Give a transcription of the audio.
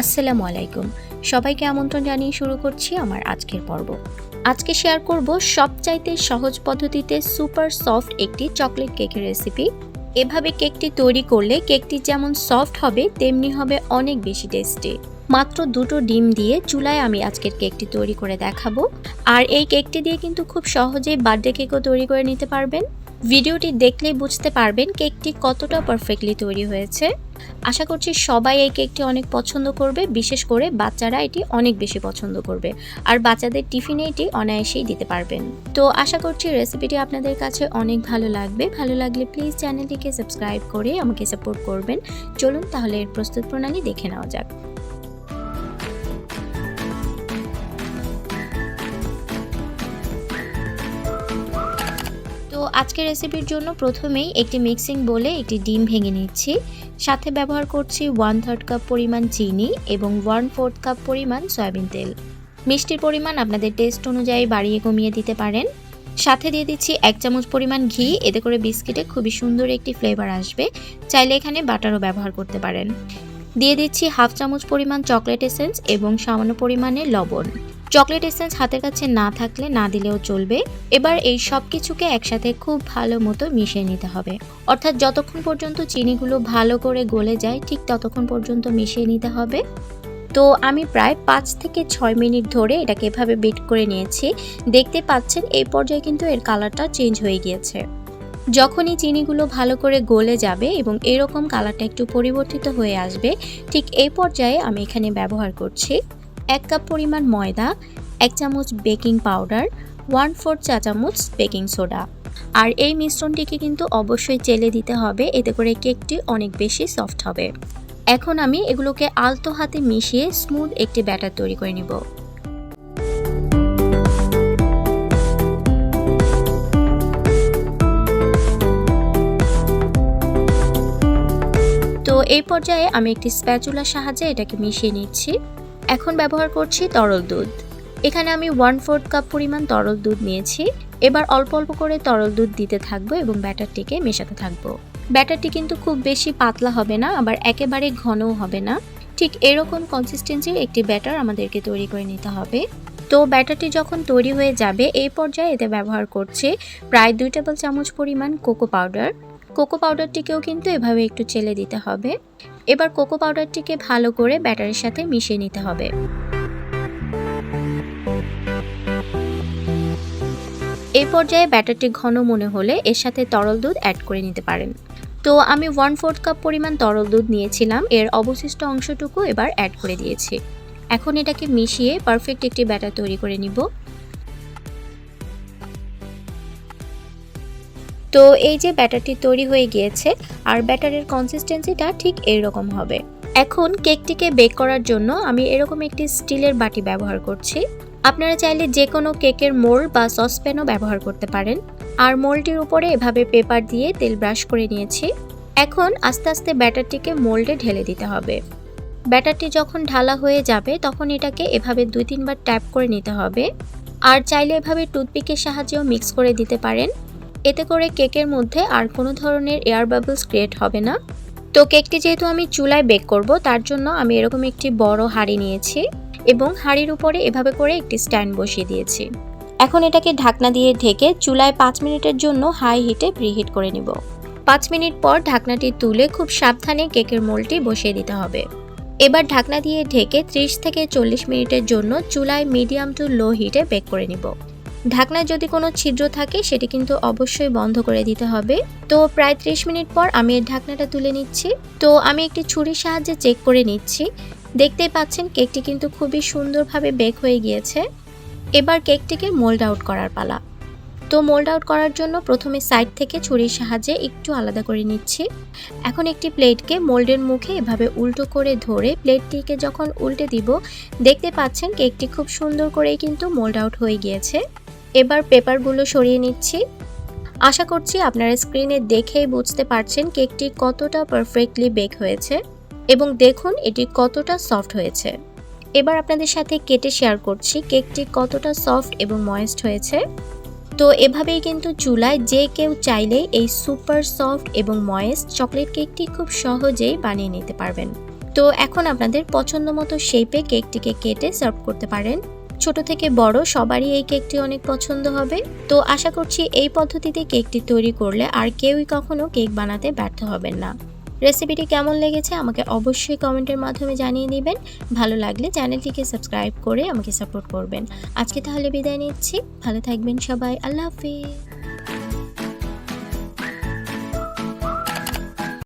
আসসালামু আলাইকুম। সবাইকে আমন্ত্রণ জানিয়ে শুরু করছি আমার আজকের পর্ব। আজকে শেয়ার করব সবচাইতে সহজ পদ্ধতিতে সুপার সফট একটি চকলেট কেকের রেসিপি এভাবে কেকটি তৈরি করলে কেকটি যেমন সফট হবে, তেমনি হবে অনেক বেশি টেস্টি মাত্র দুটো ডিম দিয়ে চুলায় আমি আজকের কেকটি তৈরি করে দেখাবো। আর এই কেকটি দিয়ে কিন্তু খুব সহজেই বার্থডে কেকও তৈরি করে নিতে পারবেন। ভিডিওটি দেখলেই বুঝতে পারবেন কেকটি কতটা পারফেক্টলি তৈরি হয়েছে। আশা করছি সবাই এই কেকটি অনেক পছন্দ করবে, বিশেষ করে বাচ্চারা এটি অনেক বেশি পছন্দ করবে আর বাচ্চাদের টিফিনে এটি অনায়াসেই দিতে পারবেন। তো আশা করছি রেসিপিটি আপনাদের কাছে অনেক ভালো লাগবে। ভালো লাগলে প্লিজ চ্যানেলটিকে সাবস্ক্রাইব করে আমাকে সাপোর্ট করবেন। চলুন তাহলে এর প্রস্তুত প্রণালী দেখে নেওয়া যাক। তো আজকের রেসিপির জন্য প্রথমেই একটি মিক্সিং বলে একটি ডিম ভেঙে নিচ্ছি। সাথে ব্যবহার করছি ওয়ান থার্ড কাপ পরিমাণ চিনি এবং ওয়ান ফোর্থ কাপ পরিমাণ সয়াবিন তেল। মিষ্টির পরিমাণ আপনাদের টেস্ট অনুযায়ী বাড়িয়ে কমিয়ে দিতে পারেন। সাথে দিয়ে দিচ্ছি এক চামচ পরিমাণ ঘি, এতে করে বিস্কিটে খুবই সুন্দর একটি ফ্লেভার আসবে। চাইলে এখানে বাটারও ব্যবহার করতে পারেন। দিয়ে দিচ্ছি হাফ চামচ পরিমাণ চকলেট এসেন্স এবং সামান্য পরিমাণে লবণ। চকলেট এসেন্স হাতের কাছে না থাকলে না দিলেও চলবে। এবার এই সব কিছুকে একসাথে খুব ভালো মতো মিশিয়ে নিতে হবে। অর্থাৎ যতক্ষণ পর্যন্ত চিনিগুলো ভালো করে গলে যায়, ঠিক ততক্ষণ পর্যন্ত মিশিয়ে নিতে হবে। তো আমি প্রায় পাঁচ থেকে ছয় মিনিট ধরে এটাকে এভাবে বিট করে নিয়েছি। দেখতে পাচ্ছেন, এই পর্যায়ে কিন্তু এর কালারটা চেঞ্জ হয়ে গিয়েছে। যখনই চিনিগুলো ভালো করে গলে যাবে এবং এরকম কালারটা একটু পরিবর্তিত হয়ে আসবে, ঠিক এই পর্যায়ে আমি এখানে ব্যবহার করছি। এক কাপ পরিমাণ ময়দা, এক চামচ বেকিং পাউডার ওয়ান ফোর চা চামচ বেকিং সোডা। আর এই মিশ্রণটিকে কিন্তু অবশ্যই চেলে দিতে হবে, এতে করে কেকটি অনেক বেশি সফট হবে। এখন আমি এগুলোকে আলতো হাতে মিশিয়ে স্মুথ একটি ব্যাটার তৈরি করে নিব। তো এই পর্যায়ে আমি একটি স্প্যাচুলার সাহায্যে এটাকে মিশিয়ে নিচ্ছি। এখন ব্যবহার করছি তরল দুধ। এখানে আমি ওয়ান ফোর্থ কাপ পরিমাণ তরল দুধ নিয়েছি। এবার অল্প অল্প করে তরল দুধ দিতে থাকব এবং ব্যাটারটিকে মেশাতে থাকব। ব্যাটারটি কিন্তু খুব বেশি পাতলা হবে না, আবার একেবারে ঘনও হবে না। ঠিক এরকম কনসিস্টেন্সির একটি ব্যাটার আমাদেরকে তৈরি করে নিতে হবে। তো ব্যাটারটি যখন তৈরি হয়ে যাবে, এই পর্যায়ে এতে ব্যবহার করছে প্রায় দুই টেবিল চামচ পরিমাণ কোকো পাউডার। কোকো পাউডারটিকেও কিন্তু এভাবে একটু চেলে দিতে হবে। এবার কোকো পাউডারটিকে ভালো করে ব্যাটারের সাথে মিশিয়ে নিতে হবে। এই পর্যায়ে ব্যাটারটি ঘন মনে হলে এর সাথে তরল দুধ অ্যাড করে নিতে পারেন। তো আমি ওয়ান ফোর্থ কাপ পরিমাণ তরল দুধ নিয়েছিলাম, এর অবশিষ্ট অংশটুকু এবার অ্যাড করে দিয়েছি। এখন এটাকে মিশিয়ে পারফেক্ট একটি ব্যাটার তৈরি করে নিব। তো এই যে ব্যাটারটি তৈরি হয়ে গিয়েছে, আর ব্যাটারের কনসিস্টেন্সিটা ঠিক এইরকম হবে। এখন কেকটিকে বেক করার জন্য আমি এরকম একটি স্টিলের বাটি ব্যবহার করছি। আপনারা চাইলে যে কোনো কেকের মোল বা সসপ্যানও ব্যবহার করতে পারেন। আর মোলটির উপরে এভাবে পেপার দিয়ে তেল ব্রাশ করে নিয়েছি। এখন আস্তে আস্তে ব্যাটারটিকে মোল্ডে ঢেলে দিতে হবে। ব্যাটারটি যখন ঢালা হয়ে যাবে, তখন এটাকে এভাবে দুই তিনবার ট্যাপ করে নিতে হবে। আর চাইলে এভাবে টুথপিকের সাহায্যেও মিক্স করে দিতে পারেন। এতে করে কেকের মধ্যে আর কোনো ধরনের এয়ার বাবলস ক্রিয়েট হবে না। তো কেকটি যেহেতু আমি চুলায় বেক করব, তার জন্য আমি এরকম একটি বড় হাঁড়ি নিয়েছি এবং হাঁড়ির উপরে এভাবে করে একটি স্ট্যান্ড বসিয়ে দিয়েছি। এখন এটাকে ঢাকনা দিয়ে ঢেকে চুলায় পাঁচ মিনিটের জন্য হাই হিটে প্রিহিট করে নিব। পাঁচ মিনিট পর ঢাকনাটি তুলে খুব সাবধানে কেকের মোলটি বসিয়ে দিতে হবে। এবার ঢাকনা দিয়ে ঢেকে 30 থেকে চল্লিশ মিনিটের জন্য চুলায় মিডিয়াম টু লো হিটে বেক করে নিব। ঢাকনায় যদি কোনো ছিদ্র থাকে, সেটি কিন্তু অবশ্যই বন্ধ করে দিতে হবে। তো প্রায় ত্রিশ মিনিট পর আমি এর ঢাকনাটা তুলে নিচ্ছি। তো আমি একটি ছুরির সাহায্যে চেক করে নিচ্ছি। দেখতেই পাচ্ছেন কেকটি কিন্তু খুবই সুন্দরভাবে বেক হয়ে গিয়েছে। এবার কেকটিকে মোল্ড আউট করার পালা। তো মোল্ড আউট করার জন্য প্রথমে সাইড থেকে ছুরির সাহায্যে একটু আলাদা করে নিচ্ছি। এখন একটি প্লেটকে মোল্ডের মুখে এভাবে উল্টো করে ধরে প্লেটটিকে যখন উল্টে দিব, দেখতে পাচ্ছেন কেকটি খুব সুন্দর করেই কিন্তু মোল্ড আউট হয়ে গিয়েছে। এবার পেপারগুলো সরিয়ে নিচ্ছি। আশা করছি আপনারা স্ক্রিনে দেখেই বুঝতে পারছেন কেকটি কতটা পারফেক্টলি বেক হয়েছে এবং দেখুন এটি কতটা সফট হয়েছে। এবার আপনাদের সাথে কেটে শেয়ার করছি কেকটি কতটা সফট এবং ময়েস্ট হয়েছে। তো এভাবেই কিন্তু চুলায় যে কেউ চাইলেই এই সুপার সফট এবং ময়েস্ট চকলেট কেকটি খুব সহজেই বানিয়ে নিতে পারবেন। তো এখন আপনাদের পছন্দ মতো শেপে কেকটিকে কেটে সার্ভ করতে পারেন। ছোট থেকে বড় সবারই এই কেকটি অনেক পছন্দ হবে। তো আশা করছি এই পদ্ধতিতে কেকটি তৈরি করলে আর কেউই কখনো কেক বানাতে ব্যর্থ হবেন না। রেসিপিটি কেমন লেগেছে আমাকে অবশ্যই কমেন্টের মাধ্যমে জানিয়ে দিবেন। ভালো লাগলে চ্যানেলটিকে সাবস্ক্রাইব করে আমাকে সাপোর্ট করবেন। আজকে তাহলে বিদায় নিচ্ছি। ভালো থাকবেন সবাই। আল্লাহ হাফিজ।